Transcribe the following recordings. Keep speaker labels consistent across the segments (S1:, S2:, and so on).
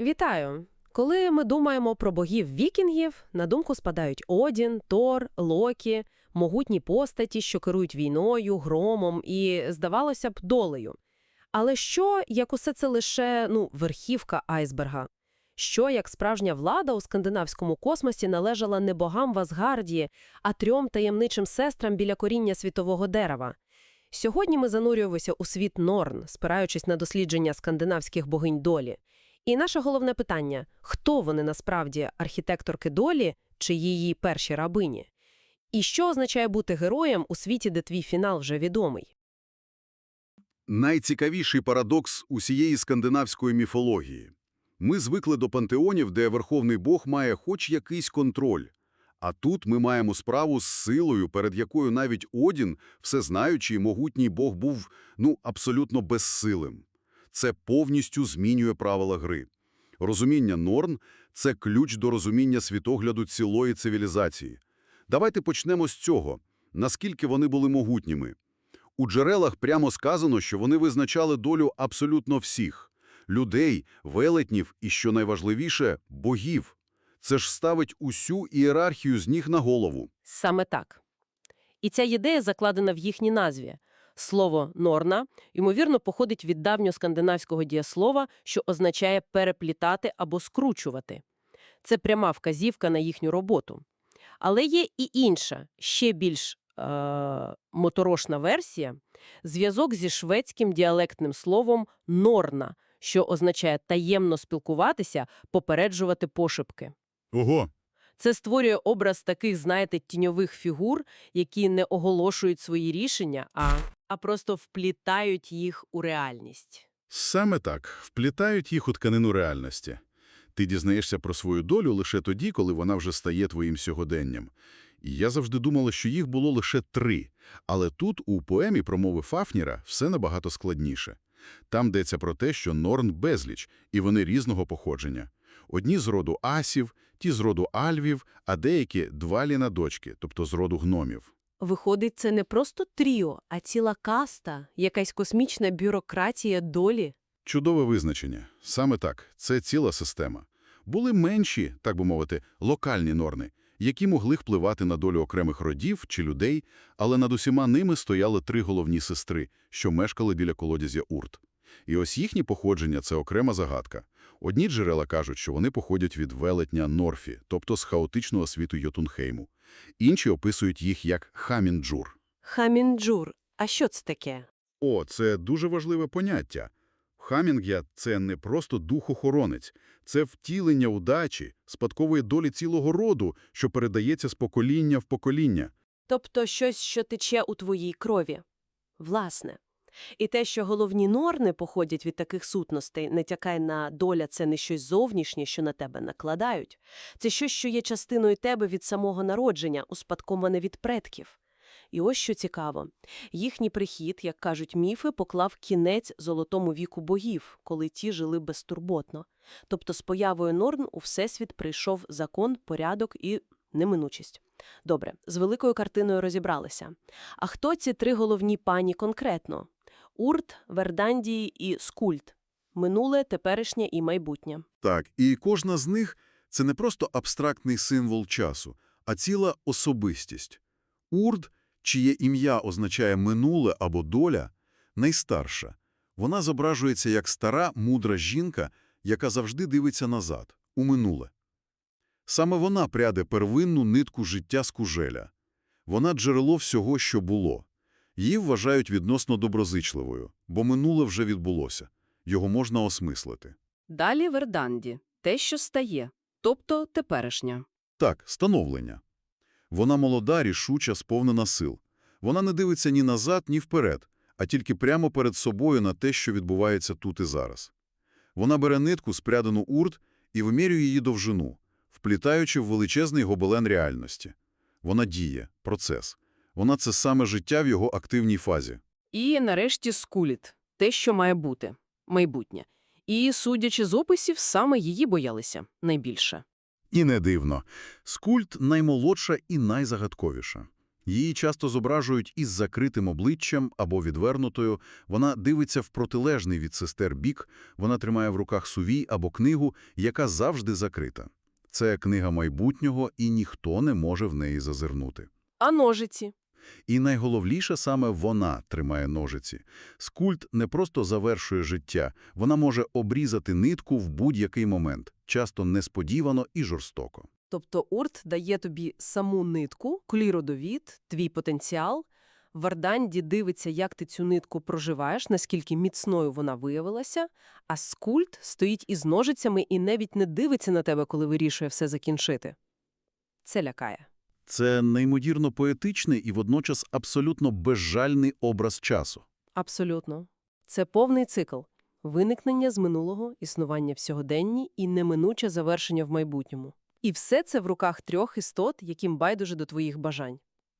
S1: Вітаю! Коли ми думаємо про богів вікінгів, на думку спадають Одін, Тор, Локі, могутні постаті, що керують війною, громом і, здавалося б, долею. Але що, як усе це лише, ну, верхівка айсберга? Що, як справжня влада у скандинавському космосі належала не богам в Асгардії, а трьом таємничим сестрам біля коріння світового дерева? Сьогодні ми занурюємося у світ Норн, спираючись на дослідження скандинавських богинь долі. І наше головне питання – хто вони насправді, архітекторки долі чи її перші рабині? І що означає бути героєм у світі, де твій фінал вже відомий?
S2: Найцікавіший парадокс усієї скандинавської міфології. Ми звикли до пантеонів, де верховний бог має хоч якийсь контроль. А тут ми маємо справу з силою, перед якою навіть Одін, всезнаючий могутній бог, був, ну, абсолютно безсилим. Це повністю змінює правила гри. Розуміння Норн – це ключ до розуміння світогляду цілої цивілізації. Давайте почнемо з цього. Наскільки вони були могутніми? У джерелах прямо сказано, що вони визначали долю абсолютно всіх – людей, велетнів і, що найважливіше, богів. Це ж ставить усю ієрархію з ніг на голову.
S1: Саме так. І ця ідея закладена в їхній назві. Слово «норна» ймовірно походить від давньоскандинавського дієслова, що означає «переплітати» або «скручувати». Це пряма вказівка на їхню роботу. Але є і інша, ще більш е- моторошна версія – зв'язок зі шведським діалектним словом «норна», що означає таємно спілкуватися, попереджувати пошепки.
S2: Ого!
S1: Це створює образ таких, знаєте, тіньових фігур, які не оголошують свої рішення, а, а просто вплітають їх у реальність.
S3: Саме так, вплітають їх у тканину реальності. Ти дізнаєшся про свою долю лише тоді, коли вона вже стає твоїм сьогоденням. І я завжди думала, що їх було лише три. Але тут, у поемі про мови Фафніра, все набагато складніше. Там йдеться про те, що Норн безліч, і вони різного походження. Одні з роду асів, ті з роду альвів, а деякі – дваліна дочки, тобто з роду гномів.
S1: Виходить, це не просто тріо, а ціла каста, якась космічна бюрократія долі.
S3: Чудове визначення. Саме так, це ціла система. Були менші, так би мовити, локальні норни, які могли впливати на долю окремих родів чи людей, але над усіма ними стояли три головні сестри, що мешкали біля колодязя Урт. І ось їхнє походження – це окрема загадка. Одні джерела кажуть, що вони походять від велетня Норфі, тобто з хаотичного світу Йотунхейму. Інші описують їх як Хамінджур.
S1: Хамінджур. А що це таке?
S3: О, це дуже важливе поняття. Хамінгя – це не просто дух-охоронець, це втілення удачі, спадкової долі цілого роду, що передається з покоління в покоління.
S1: Тобто щось, що тече у твоїй крові. Власне. І те, що головні норни походять від таких сутностей, не тякай на доля – це не щось зовнішнє, що на тебе накладають. Це щось, що є частиною тебе від самого народження, успадковане від предків. І ось що цікаво. Їхній прихід, як кажуть міфи, поклав кінець золотому віку богів, коли ті жили безтурботно. Тобто з появою норн у Всесвіт прийшов закон, порядок і неминучість. Добре, з великою картиною розібралися. А хто ці три головні пані конкретно? Урт, Вердандії і Скульт. Минуле, теперішнє і майбутнє.
S2: Так, і кожна з них – це не просто абстрактний символ часу, а ціла особистість. Урд, чиє ім'я означає «минуле» або «доля», найстарша. Вона зображується як стара, мудра жінка, яка завжди дивиться назад, у минуле. Саме вона пряде первинну нитку життя з кужеля. Вона – джерело всього, що було. Її вважають відносно доброзичливою, бо минуле вже відбулося. Його можна осмислити.
S4: Далі Верданді – те, що стає, тобто теперішня.
S2: Так, становлення. Вона молода, рішуча, сповнена сил. Вона не дивиться ні назад, ні вперед, а тільки прямо перед собою на те, що відбувається тут і зараз. Вона бере нитку, спрядану урт, і вимірює її довжину, вплітаючи в величезний гобелен реальності. Вона діє, процес. Вона – це саме життя в його активній фазі.
S4: І, нарешті, скуліт – те, що має бути, майбутнє. І, судячи з описів, саме її боялися найбільше.
S2: І не дивно. Скульт наймолодша і найзагадковіша.
S3: Її часто зображують із закритим обличчям або відвернутою, вона дивиться в протилежний від сестер бік, вона тримає в руках сувій або книгу, яка завжди закрита. Це книга майбутнього, і ніхто не може в неї зазирнути.
S4: А ножиці?
S3: І найголовніше саме вона тримає ножиці. Скульт не просто завершує життя, вона може обрізати нитку в будь-який момент, часто несподівано і жорстоко.
S1: Тобто урт дає тобі саму нитку, кліродовід, твій потенціал. Варданді дивиться, як ти цю нитку проживаєш, наскільки міцною вона виявилася, а скульт стоїть із ножицями і навіть не дивиться на тебе, коли вирішує все закінчити. Це лякає.
S3: Це неймовірно поетичний і водночас абсолютно безжальний образ часу.
S1: Абсолютно. Це повний цикл. Виникнення з минулого, існування в сьогоденні і неминуче завершення в майбутньому. І все це в руках трьох істот, яким байдуже до твоїх бажань.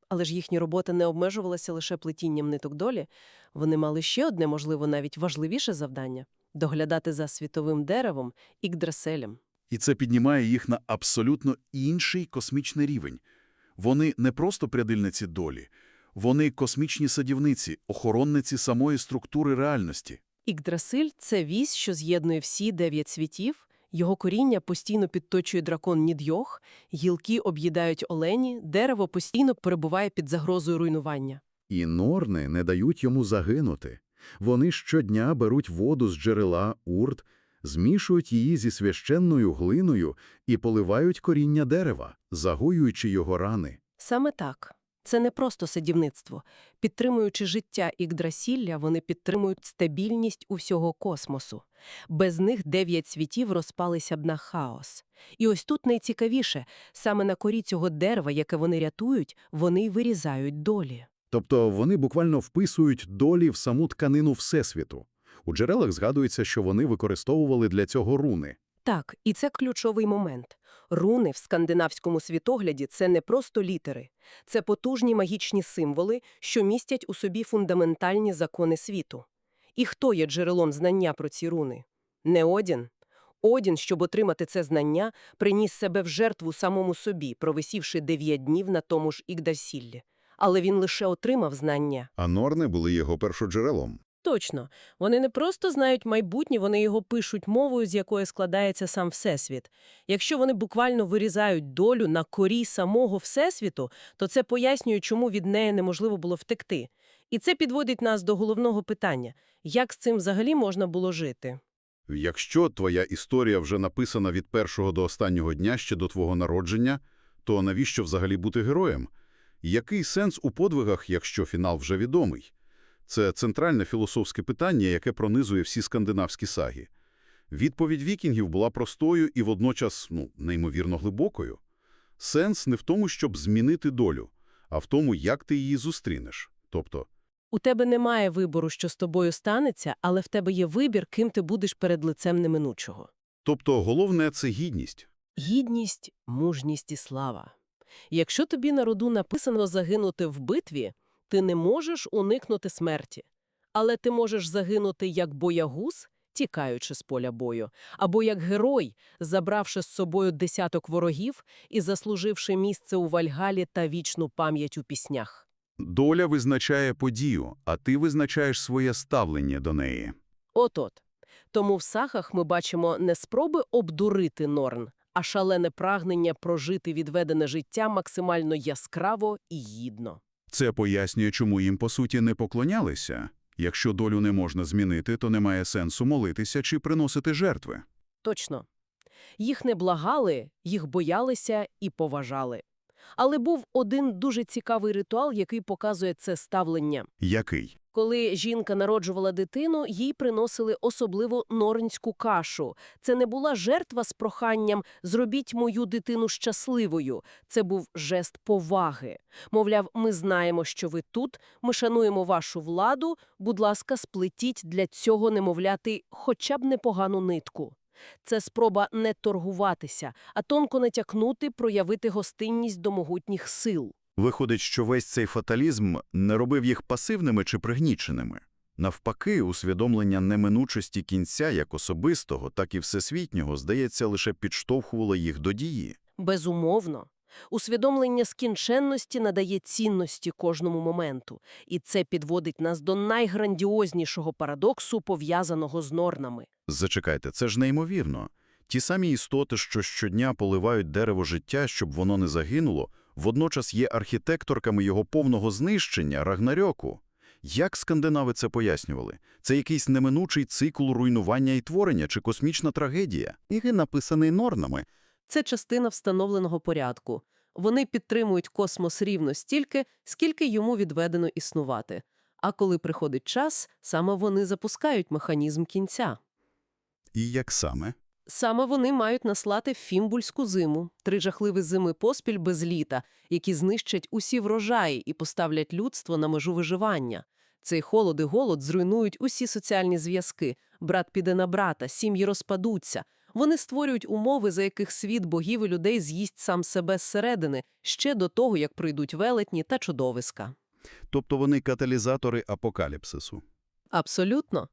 S1: Але ж їхня робота не обмежувалася лише плетінням ниток долі. Вони мали ще одне, можливо, навіть важливіше завдання – доглядати за світовим деревом Ікдраселем.
S3: І це піднімає їх на абсолютно інший космічний рівень. Вони не просто прядильниці долі, вони космічні садівниці, охоронниці самої структури реальності.
S1: Ікдрасиль – це вісь, що з'єднує всі дев'ять світів, його коріння постійно підточує дракон Нідьох, гілки об'їдають олені, дерево постійно перебуває під загрозою руйнування.
S5: І норни не дають йому загинути. Вони щодня беруть воду з джерела урт, змішують її зі священною глиною і поливають коріння дерева, загоюючи його рани.
S1: Саме так. Це не просто садівництво. Підтримуючи життя Ікдрасілля, вони підтримують стабільність усього космосу. Без них дев'ять світів розпалися б на хаос. І ось тут найцікавіше – саме на корі цього дерева, яке вони рятують, вони й вирізають долі.
S5: Тобто вони буквально вписують долі в саму тканину Всесвіту. У джерелах згадується, що вони використовували для цього руни.
S1: Так, і це ключовий момент. Руни в скандинавському світогляді – це не просто літери. Це потужні магічні символи, що містять у собі фундаментальні закони світу. І хто є джерелом знання про ці руни? Не Одін. Одін, щоб отримати це знання, приніс себе в жертву самому собі, провисівши дев'ять днів на тому ж Ігдасіллі. Але він лише отримав знання.
S3: А норни були його першоджерелом.
S1: Точно. Вони не просто знають майбутнє, вони його пишуть мовою, з якої складається сам Всесвіт. Якщо вони буквально вирізають долю на корі самого Всесвіту, то це пояснює, чому від неї неможливо було втекти. І це підводить нас до головного питання – як з цим взагалі можна було жити?
S3: Якщо твоя історія вже написана від першого до останнього дня ще до твого народження, то навіщо взагалі бути героєм? Який сенс у подвигах, якщо фінал вже відомий? Це центральне філософське питання, яке пронизує всі скандинавські саги. Відповідь вікінгів була простою і водночас, ну, неймовірно глибокою. Сенс не в тому, щоб змінити долю, а в тому, як ти її зустрінеш. Тобто,
S1: У тебе немає вибору, що з тобою станеться, але в тебе є вибір, ким ти будеш перед лицем неминучого.
S3: тобто головне – це гідність.
S1: Гідність, мужність і слава. Якщо тобі на роду написано загинути в битві, ти не можеш уникнути смерті. Але ти можеш загинути як боягуз, тікаючи з поля бою, або як герой, забравши з собою десяток ворогів і заслуживши місце у Вальгалі та вічну пам'ять у піснях.
S3: Доля визначає подію, а ти визначаєш своє ставлення до неї.
S1: От-от. Тому в сахах ми бачимо не спроби обдурити Норн, а шалене прагнення прожити відведене життя максимально яскраво і гідно.
S3: Це пояснює, чому їм, по суті, не поклонялися. Якщо долю не можна змінити, то немає сенсу молитися чи приносити жертви.
S1: Точно. Їх не благали, їх боялися і поважали. Але був один дуже цікавий ритуал, який показує це ставлення.
S3: Який?
S1: Коли жінка народжувала дитину, їй приносили особливо норнську кашу. Це не була жертва з проханням «зробіть мою дитину щасливою». Це був жест поваги. Мовляв, ми знаємо, що ви тут, ми шануємо вашу владу, будь ласка, сплетіть для цього немовляти хоча б непогану нитку. Це спроба не торгуватися, а тонко натякнути, проявити гостинність до могутніх сил.
S6: Виходить, що весь цей фаталізм не робив їх пасивними чи пригніченими. Навпаки, усвідомлення неминучості кінця як особистого, так і всесвітнього, здається, лише підштовхувало їх до дії.
S1: Безумовно. Усвідомлення скінченності надає цінності кожному моменту, і це підводить нас до найграндіознішого парадоксу, пов'язаного з норнами.
S6: Зачекайте, це ж неймовірно. Ті самі істоти, що щодня поливають дерево життя, щоб воно не загинуло, водночас є архітекторками його повного знищення, Рагнарьоку. Як скандинави це пояснювали? Це якийсь неминучий цикл руйнування і творення чи космічна трагедія? І написаний норнами.
S1: Це частина встановленого порядку. Вони підтримують космос рівно стільки, скільки йому відведено існувати. А коли приходить час, саме вони запускають механізм кінця.
S6: І як саме?
S1: Саме вони мають наслати фімбульську зиму, три жахливі зими поспіль без літа, які знищать усі врожаї і поставлять людство на межу виживання. Цей холод і голод зруйнують усі соціальні зв'язки, брат піде на брата, сім'ї розпадуться. Вони створюють умови, за яких світ богів і людей з'їсть сам себе зсередини, ще до того, як прийдуть велетні та чудовиська.
S3: Тобто вони каталізатори апокаліпсису.
S1: Абсолютно.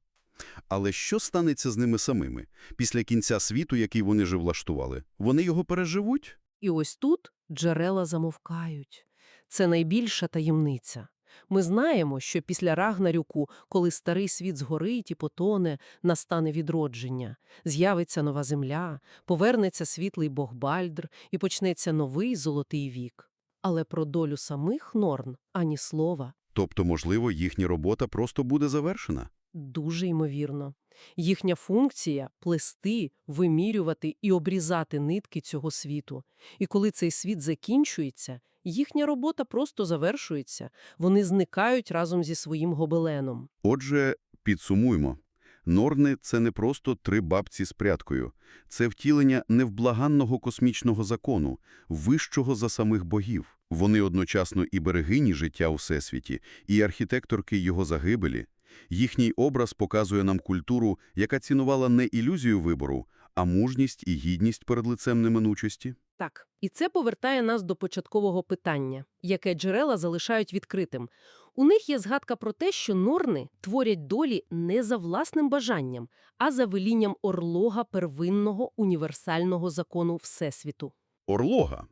S3: Але що станеться з ними самими? Після кінця світу, який вони же влаштували, вони його переживуть?
S1: І ось тут джерела замовкають. Це найбільша таємниця. Ми знаємо, що після Рагнарюку, коли старий світ згорить і потоне, настане відродження, з'явиться нова земля, повернеться світлий бог Бальдр і почнеться новий золотий вік. Але про долю самих Норн ані слова.
S3: Тобто, можливо, їхня робота просто буде завершена?
S1: Дуже ймовірно. Їхня функція – плести, вимірювати і обрізати нитки цього світу. І коли цей світ закінчується, їхня робота просто завершується. Вони зникають разом зі своїм гобеленом.
S3: Отже, підсумуймо. Норни – це не просто три бабці з прядкою. Це втілення невблаганного космічного закону, вищого за самих богів. Вони одночасно і берегині життя у Всесвіті, і архітекторки його загибелі. Їхній образ показує нам культуру, яка цінувала не ілюзію вибору, а мужність і гідність перед лицем неминучості.
S1: Так, і це повертає нас до початкового питання, яке джерела залишають відкритим. У них є згадка про те, що норни творять долі не за власним бажанням, а за велінням орлога первинного універсального закону Всесвіту.
S3: Орлога.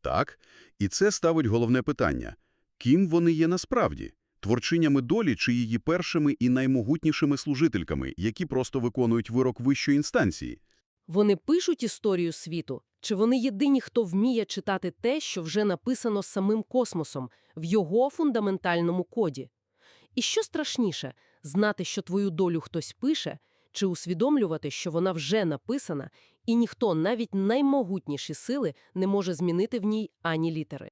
S3: Так, і це ставить головне питання. Ким вони є насправді? Творчинями долі чи її першими і наймогутнішими служительками, які просто виконують вирок вищої інстанції?
S1: Вони пишуть історію світу, чи вони єдині, хто вміє читати те, що вже написано самим космосом, в його фундаментальному коді? І що страшніше – знати, що твою долю хтось пише, чи усвідомлювати, що вона вже написана, і ніхто, навіть наймогутніші сили, не може змінити в ній ані літери?